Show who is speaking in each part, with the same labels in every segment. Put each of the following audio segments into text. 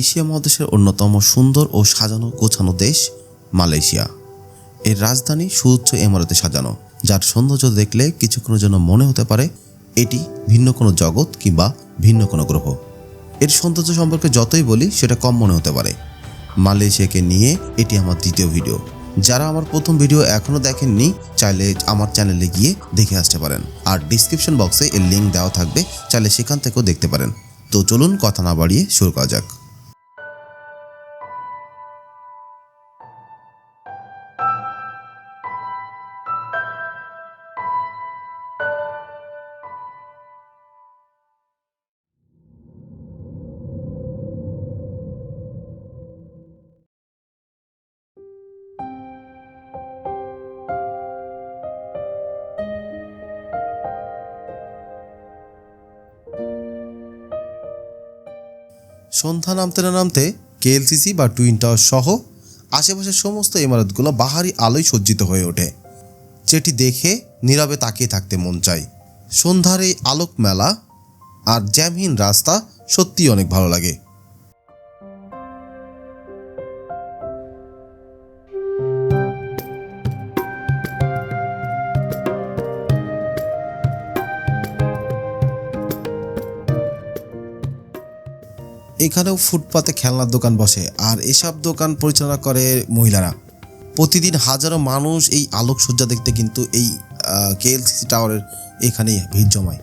Speaker 1: Asia মহাদেশের অন্যতম সুন্দর ও সাজানো গোছানো দেশ মালয়েশিয়া। এর রাজধানী সুউচ্চ ইমারতে সাজানো, যার সৌন্দর্য দেখলে কিছুক্ষণের জন্য মনে হতে পারে এটি ভিন্ন কোনো জগৎ কিংবা ভিন্ন কোনো গ্রহ। এর সৌন্দর্য সম্পর্কে যতই বলি, সেটা কম মনে হতে পারে। মালয়েশিয়াকে নিয়ে এটি আমার দ্বিতীয় ভিডিও। যারা আমার প্রথম ভিডিও এখনও দেখেননি, চাইলে আমার চ্যানেলে গিয়ে দেখে আসতে পারেন। আর ডিসক্রিপশন বক্সে এর লিঙ্ক দেওয়া থাকবে, চাইলে সেখান থেকেও দেখতে পারেন। তো চলুন কথা না বাড়িয়ে শুরু করা যাক। সন্ধ্যা নামতে না নামতে কেএলসিসি বা টুইন টাওয়ার সহ আশেপাশের সমস্ত ইমারতগুলো বাহারি আলোয় সজ্জিত হয়ে ওঠে। যেটি দেখে নীরবে তাকিয়ে থাকতে মন চায়। সন্ধ্যার এই আলোক মেলা আর জ্যামহীন রাস্তা সত্যিই অনেক ভালো লাগে। এখানেও ফুটপাতে খেলনার দোকান বসে, আর এসব দোকান পরিচালনা করে মহিলারা। প্রতিদিন হাজারো মানুষ এই আলোকসজ্জা দেখতে কিন্তু এই কেএলসিসি টাওয়ারের এখানেই ভিড় জমায়।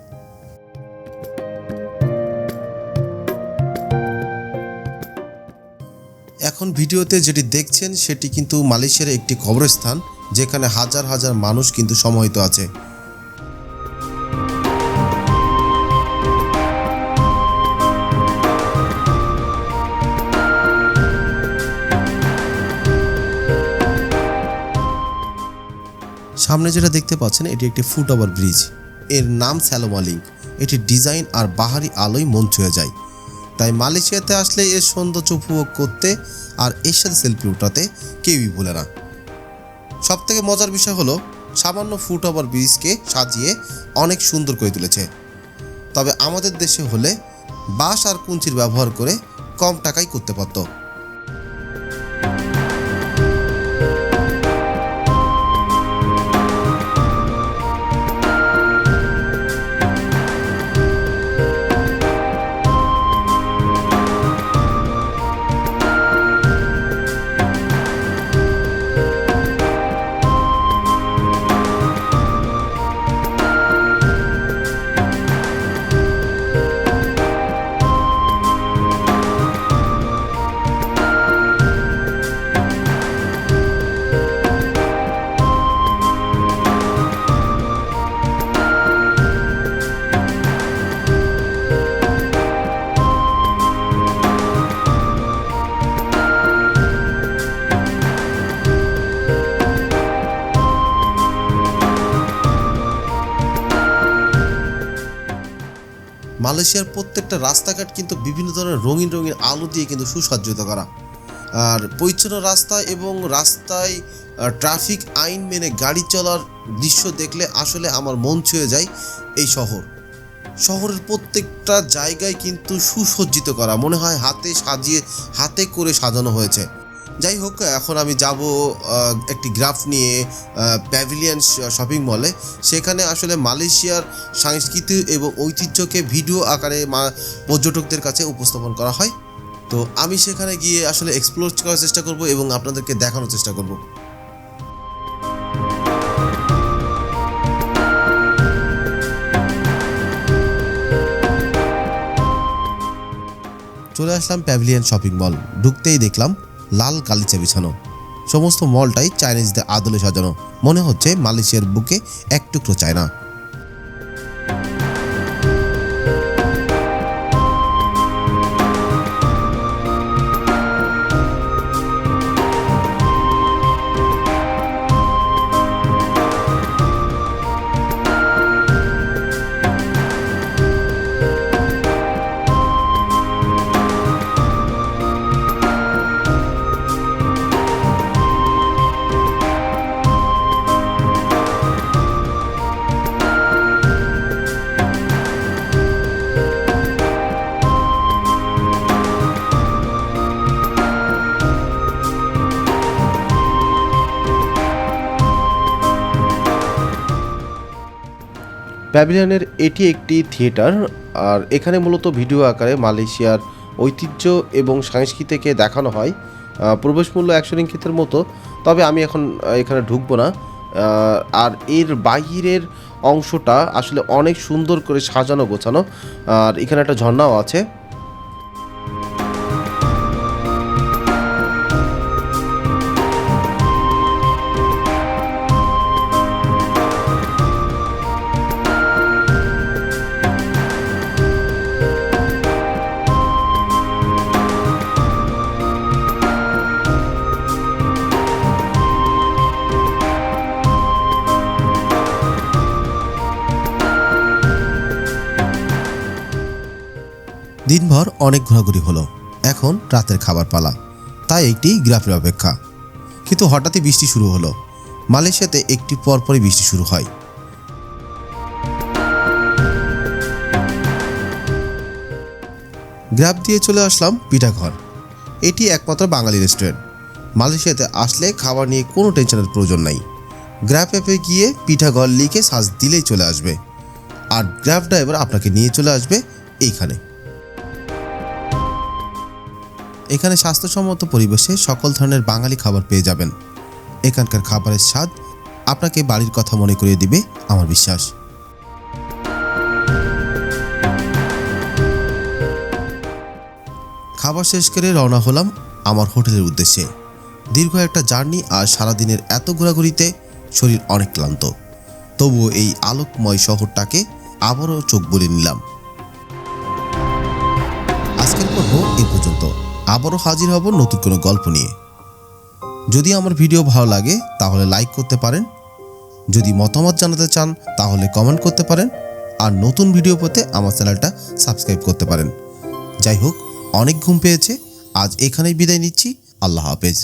Speaker 1: এখন ভিডিওতে যেটি দেখছেন সেটি কিন্তু মালয়েশিয়ার একটি কবরস্থান, যেখানে হাজার হাজার মানুষ কিন্তু সমাহিত আছে। সামনে যেটা দেখতে পাচ্ছেন, এটি একটি ফুট ওভার ব্রিজ। এর নাম স্যালোমা লিঙ্ক এটির ডিজাইন আর বাহারি আলোয় মন ছুঁয়ে যায়। তাই মালয়েশিয়াতে আসলে এর সৌন্দর্য উপভোগ করতে আর এর সাথে সেলফি উঠাতে কেউই ভুলে না। সব থেকে মজার বিষয় হলো, সামান্য ফুট ওভার ব্রিজকে সাজিয়ে অনেক সুন্দর করে তুলেছে। তবে আমাদের দেশে হলে বাঁশ আর কুঞ্চির ব্যবহার করে কম টাকায় করতে পারতো। মালয়েশিয়ার প্রত্যেকটা রাস্তাঘাট কিন্তু বিভিন্ন ধরনের রঙিন রঙিন আলো দিয়ে কিন্তু সুসজ্জিত করা। আর পরিচ্ছন্ন রাস্তা এবং রাস্তায় ট্রাফিক আইন মেনে গাড়ি চলার দৃশ্য দেখলে আসলে আমার মন ছুঁয়ে যায় এই শহর। শহরের প্রত্যেকটা জায়গায় কিন্তু সুসজ্জিত করা, মনে হয় হাতে সাজিয়ে, হাতে করে সাজানো হয়েছে। যাই হোক এখন আমি যাব একটি গ্রাফ নিয়ে প্যাভিলিয়ন শপিং মলে। সেখানে আসলে মালয়েশিয়ার সংস্কৃতি এবং ঐতিহ্যকে ভিডিও আকারে পর্যটকদের কাছে উপস্থাপন করা হয়। তো আমি সেখানে গিয়ে আসলে এক্সপ্লোর করার চেষ্টা করব এবং আপনাদেরকে দেখানোর চেষ্টা করব। চলে আসলাম প্যাভিলিয়ন শপিং মল। ঢুকতেই দেখলাম লাল গালিচা বিছানো। সমস্ত মলটাই চাইনিজদের আদলে সাজানো। মনে হচ্ছে মালয়েশিয়ার বুকে এক টুকরো চায়না। প্যাভিলিয়নের এটি একটি থিয়েটার, আর এখানে মূলত ভিডিও আকারে মালয়েশিয়ার ঐতিহ্য এবং সংস্কৃতিকে দেখানো হয়। প্রবেশ মূল্য একশো রিঙ্কিতের মতো, তবে আমি এখন এখানে ঢুকবো না। আর এর বাহিরের অংশটা আসলে অনেক সুন্দর করে সাজানো গোছানো, আর এখানে একটা ঝর্ণাও আছে। দিনভর অনেক ঘোরাঘুরি হলো। এখন রাতের খাবার পালা। তাই একটি গ্রাফের অপেক্ষা। কিন্তু হঠাৎই বৃষ্টি শুরু হলো। মালয়েশিয়াতে একটি পরপরই বৃষ্টি শুরু হয়। গ্রাফ দিয়ে চলে আসলাম পিঠাঘর। এটি একমাত্র বাঙালি রেস্টুরেন্ট। মালয়েশিয়াতে আসলে খাবার নিয়ে কোনো টেনশনের প্রয়োজন নাই। গ্রাফ অ্যাপে গিয়ে পিঠাঘর লিখে সার্চ দিলেই চলে আসবে। আর গ্রাফ ড্রাইভার আপনাকে নিয়ে চলে আসবে এইখানে। এখানে স্বাস্থ্যসম্মত পরিবেশে সকল ধরনের বাঙালি খাবার পেয়ে যাবেন। এখানকার খাবারের স্বাদ আপনাকে বাড়ির কথা মনে করিয়ে দিবে আমার বিশ্বাস। খাবার শেষ করে রওনা হলাম আমার হোটেলের উদ্দেশ্যে। দীর্ঘ একটা জার্নি আর সারাদিনের এত ঘোরাঘুরিতে শরীর অনেক ক্লান্ত। তবুও এই আলোকময় শহরটাকে আবারও চোখ বলে নিলাম। আবারও হাজির হব নতুন কোনো গল্প নিয়ে। যদি আমার ভিডিও ভালো লাগে, তাহলে লাইক করতে পারেন। যদি মতামত জানাতে চান, তাহলে কমেন্ট করতে পারেন। আর নতুন ভিডিও পেতে আমার চ্যানেলটা সাবস্ক্রাইব করতে পারেন। যাই হোক, অনেক ঘুম পেয়েছে। আজ এখানেই বিদায় নিচ্ছি। আল্লাহ হাফেজ।